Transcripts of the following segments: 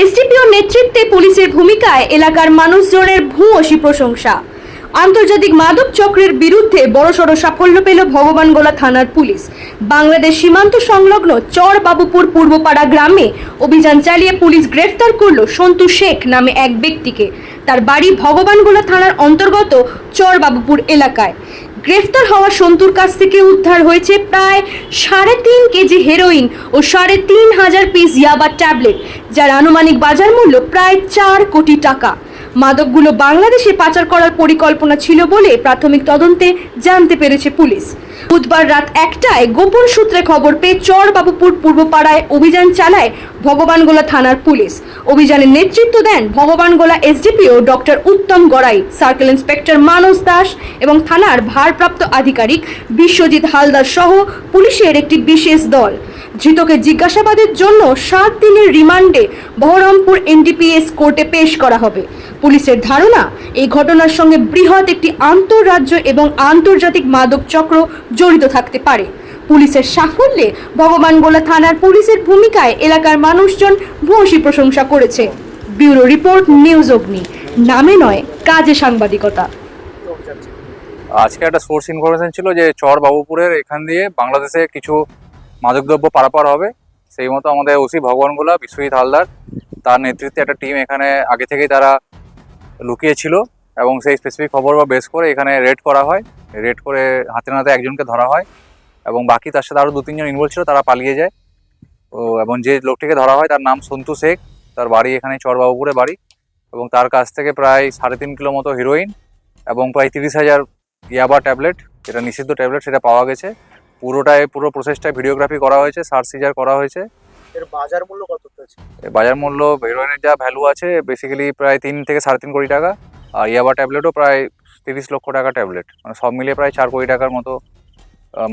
SDPO নেতৃত্বে পুলিশের ভূমিকায় এলাকার মানুষজনের ভূয়সী প্রশংসা। আন্তর্জাতিক মাদক চক্রের বিরুদ্ধে বড়সড় সাফল্য পেল ভগবানগোলা থানার পুলিশ। বাংলাদেশ সীমান্ত সংলগ্ন চর বাবুপুর পূর্বপাড়া গ্রামে অভিযান চালিয়ে পুলিশ গ্রেফতার করল সন্তু শেখ নামে এক ব্যক্তিকে। তার বাড়ি ভগবানগোলা থানার অন্তর্গত চর বাবুপুর এলাকায়। গ্রেফতার হওয়া সন্তুর কাছ থেকে উদ্ধার হয়েছে প্রায় সাড়ে তিন কেজি হেরোইন ও সাড়ে তিন হাজার পিস ইয়াবা ট্যাবলেট, যার আনুমানিক বাজার মূল্য প্রায় চার কোটি টাকা। মাদকগুলো বাংলাদেশে পাচার করার পরিকল্পনা ছিল বলে প্রাথমিক তদন্তে জানতে পেরেছে পুলিশ। বুধবার রাত একটায় গোপন সূত্রে খবর পেয়ে চরবাবুপুর পূর্বপাড়ায় অভিযান চালায় ভগবানগোলা থানার পুলিশ। অভিযানের নেতৃত্ব দেন Bhagabangola SDPO doctor Uttam Garai, circle inspector Manas Das এবং থানার ভারপ্রাপ্ত আধিকারিক বিশ্বজিৎ হালদার সহ পুলিশের একটি বিশেষ দল। ধৃতকে জিজ্ঞাসাবাদের জন্য সাত দিনের রিমান্ডে বহরমপুর এনডিপিএস কোর্টে পেশ করা হবে। পুলিশের ধারণা, এই ঘটনার সঙ্গে বৃহৎ একটি আন্তঃরাজ্য এবং আন্তর্জাতিক মাদক চক্র জড়িত থাকতে পারে। পুলিশের সাফল্যে ভগবানগোলা থানার পুলিশের ভূমিকায় এলাকার মানুষজন ভূয়সী প্রশংসা করেছে। ব্যুরো রিপোর্ট, নিউজ অগ্নি। নামে নয়, কাজে সাংবাদিকতা। আজকে একটা সোর্স ইনফরমেশন ছিল যে চর বাবুপুরের এখান দিয়ে বাংলাদেশে কিছু মাদকদ্রব্য পারাপার হবে। সেই মতো আমাদের ওসি ভগবানগোলা, বিশ্বজিৎ হালদার, তার নেতৃত্বে একটা টিম এখানে আগে থেকেই তারা লুকিয়ে ছিল এবং সেই স্পেসিফিক খবর বা বেস করে এখানে রেড করা হয়। রেড করে হাতে নাতে একজনকে ধরা হয় এবং বাকি তার সাথে আরও দু, তিনজন ইনভলভ ছিল, তারা পালিয়ে যায়। ও, এবং যে লোকটিকে ধরা হয় তার নাম সন্তু শেখ। তার বাড়ি এখানে চরবাবুপুরে বাড়ি এবং তার কাছ থেকে প্রায় সাড়ে তিন কিলো মতো হিরোইন এবং প্রায় তিরিশ হাজার ইয়াবা ট্যাবলেট যেটা নিষিদ্ধ ট্যাবলেট সেটা পাওয়া গেছে। পুরোটাই পুরো প্রসেসটা ভিডিওগ্রাফি করা হয়েছে সার্চ সিজার করা হয়েছে। এর বাজার মূল্য কত এর বাজার মূল্য হিরোইনের যা ভ্যালু আছে বেসিক্যালি প্রায় তিন থেকে সাড়ে তিন কোটি টাকা। আর ইয়াবা ট্যাবলেটও প্রায় তিরিশ লক্ষ টাকা ট্যাবলেট। মানে সব মিলিয়ে প্রায় চার কোটি টাকার মতো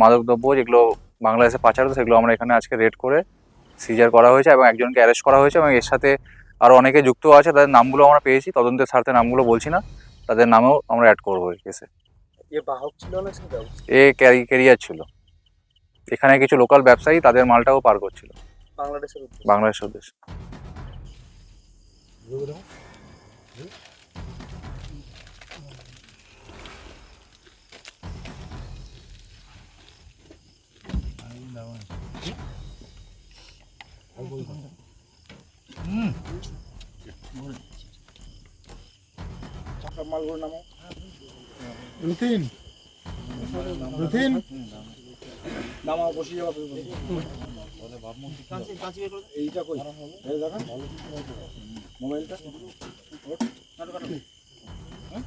মাদকদ্রব্য যেগুলো বাংলাদেশে পাচার হতো সেগুলো আমরা এখানে আজকে রেড করে সিজার করা হয়েছে এবং একজনকে অ্যারেস্ট করা হয়েছে এবং এর সাথে আরও অনেকে যুক্ত আছে তাদের নামগুলো আমরা পেয়েছি। তদন্তের স্বার্থে নামগুলো বলছি না তাদের নামেও আমরা অ্যাড করব এই কেসে এ। বাহক ছিল না এ ক্যারি ক্যারিয়ার ছিল। এখানে কিছু লোকাল ব্যবসায়ী তাদের মালটাও পার করছিল। বাংলাদেশের উদ্দেশ্যে। বাংলাদেশের উদ্দেশ্যে। মালগুলোর নামও নামা বসিয়ে যাওয়া এইটা কই? দেখেন। মোবাইলটা। হ্যাঁ?